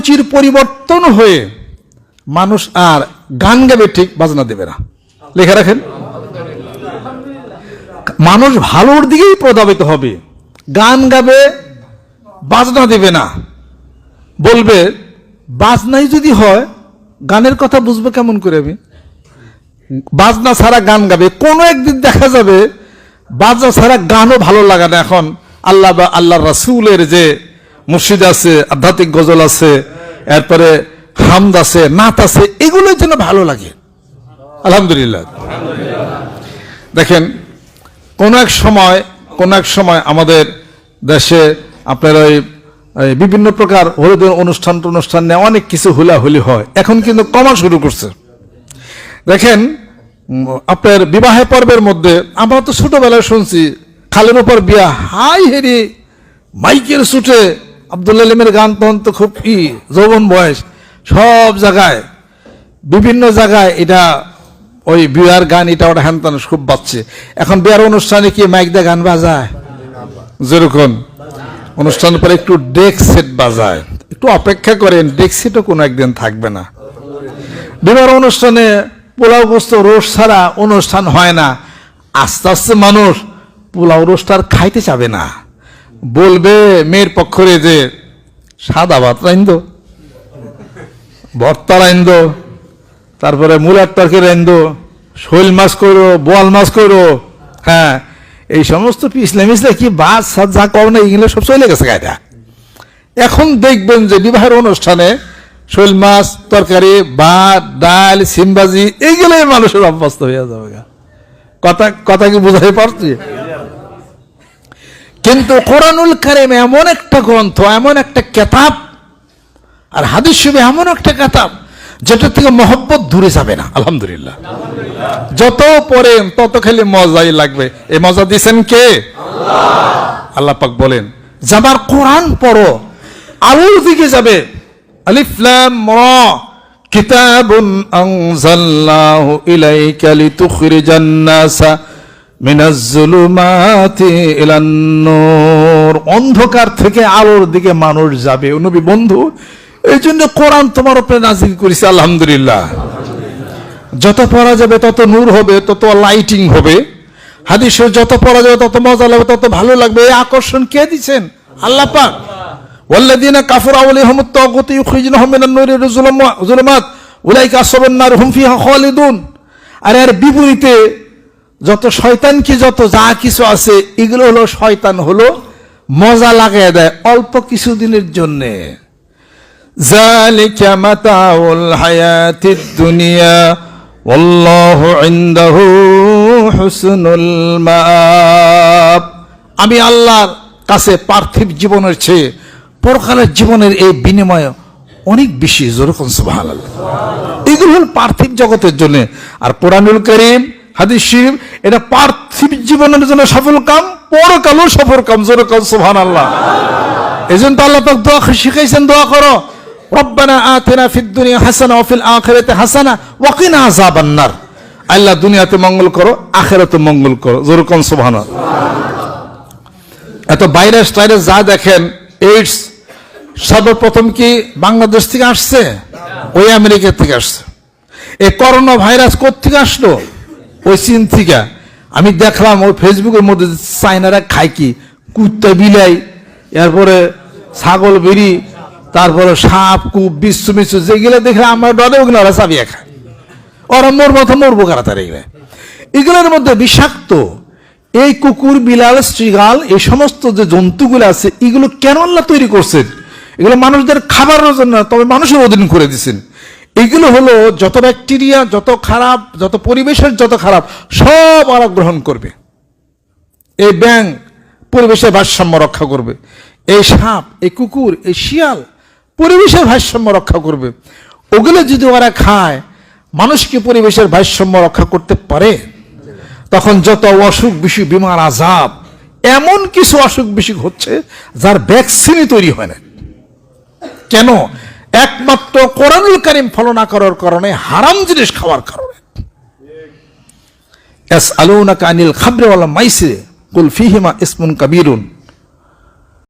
রুচির পরিবর্তন হয়ে মানুষ আর গান গাবে ঠিক বাজনা দেবে না। লেখা রাখেন। মানুষ ভালোর দিকেই প্রধাবিত হবে। গান গাবে, বাজনা দেবে না। বলবে, বাজনাই যদি হয়, গানের কথা বুঝবে কেমন করে আমি? বাজনা ছাড়া গান গাবে। কোনো একদিন দেখা যাবে, বাজনা ছাড়া গানও ভালো লাগে না এখন। আল্লাহ বা আল্লাহ রাসুলের যে মুর্শিদ আছে, আধ্যাত্মিক গজল আছে, এরপরে হামদ আছে, নাত আছে এগুলোর জন্য ভালো লাগে। আলহামদুলিল্লাহ। দেখেন, কোন এক সময়, কোন এক সময় আমাদের দেশে আপনার ওই বিভিন্ন প্রকার হলুদের অনুষ্ঠান অনুষ্ঠান নিয়ে অনেক কিছু হুলাহুলি হয়। এখন কিন্তু কমা শুরু করছে। দেখেন আপনার বিবাহে পর্বের মধ্যে আমরা তো ছোটবেলায় শুনছি, খালের উপর বিয়া, হাই হেরি, মাইকের সুটে আবদুল্লাহ আলিমের গান তখন তো খুব ই, যৌবন বয়স। সব জায়গায়, বিভিন্ন জায়গায় এটা ওই বিয়ার গান, এটা ওটা হ্যান খুব বাজছে। এখন বিয়ার অনুষ্ঠানে কি মাইক দিয়ে গান বাজায়? যেরকম অনুষ্ঠানের পরে একটু ডেক সেট বাজায়। একটু অপেক্ষা করেন, ডেক সেটও কোনো একদিন থাকবে না। বিবাহ অনুষ্ঠানে পোলাও গোস্ত রোস ছাড়া অনুষ্ঠান হয় না। আস্তে আস্তে মানুষ পোলাও রোস্ট আর খাইতে চাবে না। বলবে মেয়ের পক্ষরে যে, সাদা ভাত রাইন্দ, ভর্তা রাইন্দ, তারপরে মূলার তরকারি রাইন্দ, শৈল মাছ করো, বোয়াল মাছ করো হ্যাঁ এই সমস্ত মিছলে কি বাস সাত যা কর না এগুলো সব চলে গেছে গাড়িটা এখন দেখবেন যে বিবাহের অনুষ্ঠানে শৈল মাছ, তরকারি, ভাত, ডাল, সিমবাজি এইগুলোই মানুষের অভ্যস্ত হয়ে যাবে কথা কথা কি বোঝাতে পারছি? কিন্তু কোরআনুল কারিম এমন একটা গ্রন্থ এমন একটা কেতাব আর হাদিস শরীফ এমন একটা কেতাব যেটা থেকে মহব্বত দূরে যাবে না। আলহামদুলিল্লাহ। যত পড়েন তত খালি মজাই লাগবে। এ মজা দিছেন কে? আল্লাহ। পাক বলেন যাবার কোরআন পড়ো আলোর দিকে যাবে। আলিফ লাম র কিতাবুন আনজালনাহু ইলাইকা লিতুখরিজান নাসা। অন্ধকার থেকে আলোর দিকে মানুষ যাবে ও নবী বন্ধু এই জন্য কোরআন তোমার উপরে নাজিল করেছে আলহামদুলিল্লাহ যত পড়া যাবে তত নূর হবে তত লাইটিং হবে হাদিসে যত পড়া যাবে তত মজা লাগবে তত ভালো লাগবে এই আকর্ষণ কে দিচ্ছেন আল্লাহ পাক والذين كفروا عليهم الطاغوت يخرجونهم من النور إلى الظلما- الظلمات أولئك أصحاب النار هم فيها خالدون আর এর বিপরীতে যত শয়তান কি যত যা কিছু আছে এগুলো হলো শয়তান হলো মজা লাগাই দেয় অল্প কিছুদিনের জন্যে ذلك متاع الحياة الدنيا والله عنده حسن المآب আমি আল্লাহর কাছে পার্থিব জীবনের চেয়ে পরকালের জীবনের এই বিনিময় অনেক বেশি যেরকম সুবাহ এগুলো হল পার্থিব জগতের জন্য আর কোরআনুল করিম হাদিস শরীফ, এটা পার্থিব জীবনের জন্য সফল কাম পরকালও সফল কাম যেরকম সোহান আল্লাহ এই জন্য আল্লাহ পাক দোয়া শিখাইছেন, দোয়া করো। রব্বানা আতিনা ফিদ দুনিয়া হাসানা ওয়া ফিল আখিরাতি হাসানা ওয়া কিনা আযাবান নার। আল্লাহ দুনিয়াতে মঙ্গল করো, আখিরাতে মঙ্গল করো যেরকম সুবহানাল্লাহ। এত ভাইরাস টাইরাস যা দেখেন এইডস সর্বপ্রথম কি বাংলাদেশ থেকে আসছে? ওই আমেরিকা থেকে আসছে। এই করোনা ভাইরাস থেকে আসলো? ওই চীন থেকে। আমি দেখলাম ওই ফেসবুকের মধ্যে চাইনারা খায় কি? কুত্তা বিলাই, এরপরে ছাগল বিড়ি, তারপরে সাপ, কুপ, বিশ্ব মিশ্র, যেগুলো দেখলে আমরা ডরে ওগুলো ওরা চাবিয়ে খায়। ওরা মোর মতো মরবো কারা তার এগুলো? এগুলোর মধ্যে বিষাক্ত। এই কুকুর বিলাল শ্রীগাল এই সমস্ত যে জন্তুগুলো আছে, এগুলো কেন আল্লাহ তৈরি করছেন? এগুলো মানুষদের খাবারের জন্য তবে মানুষের অধীন করে দিচ্ছেন এগুলো হলো যত ব্যাকটেরিয়া, যত খারাপ, যত পরিবেশের যত খারাপ, সব ওরা গ্রহণ করবে। এই ব্যাং পরিবেশের ভারসাম্য রক্ষা করবে। এই সাপ, এই কুকুর, এই শিয়াল পরিবেশের ভারসাম্য রক্ষা করবে। ওগুলো যদি ওরা খায় মানুষকে পরিবেশের ভারসাম্য রক্ষা করতে পারে? তখন যত অসুখ বিসুখ, বিমার আজাব, এমন কিছু অসুখ বিসুখ হচ্ছে যার ভ্যাকসিনই তৈরি হয় না। কেন? একমাত্র কোরআনুল করিম ফলো না করার কারণে হারাম জিনিস খাওয়ার কারণে। এস আলুনাকা কানিল খাবরে ওয়ালা মাইসে কুল ফিহিমা ইসমুন কাবিরুন।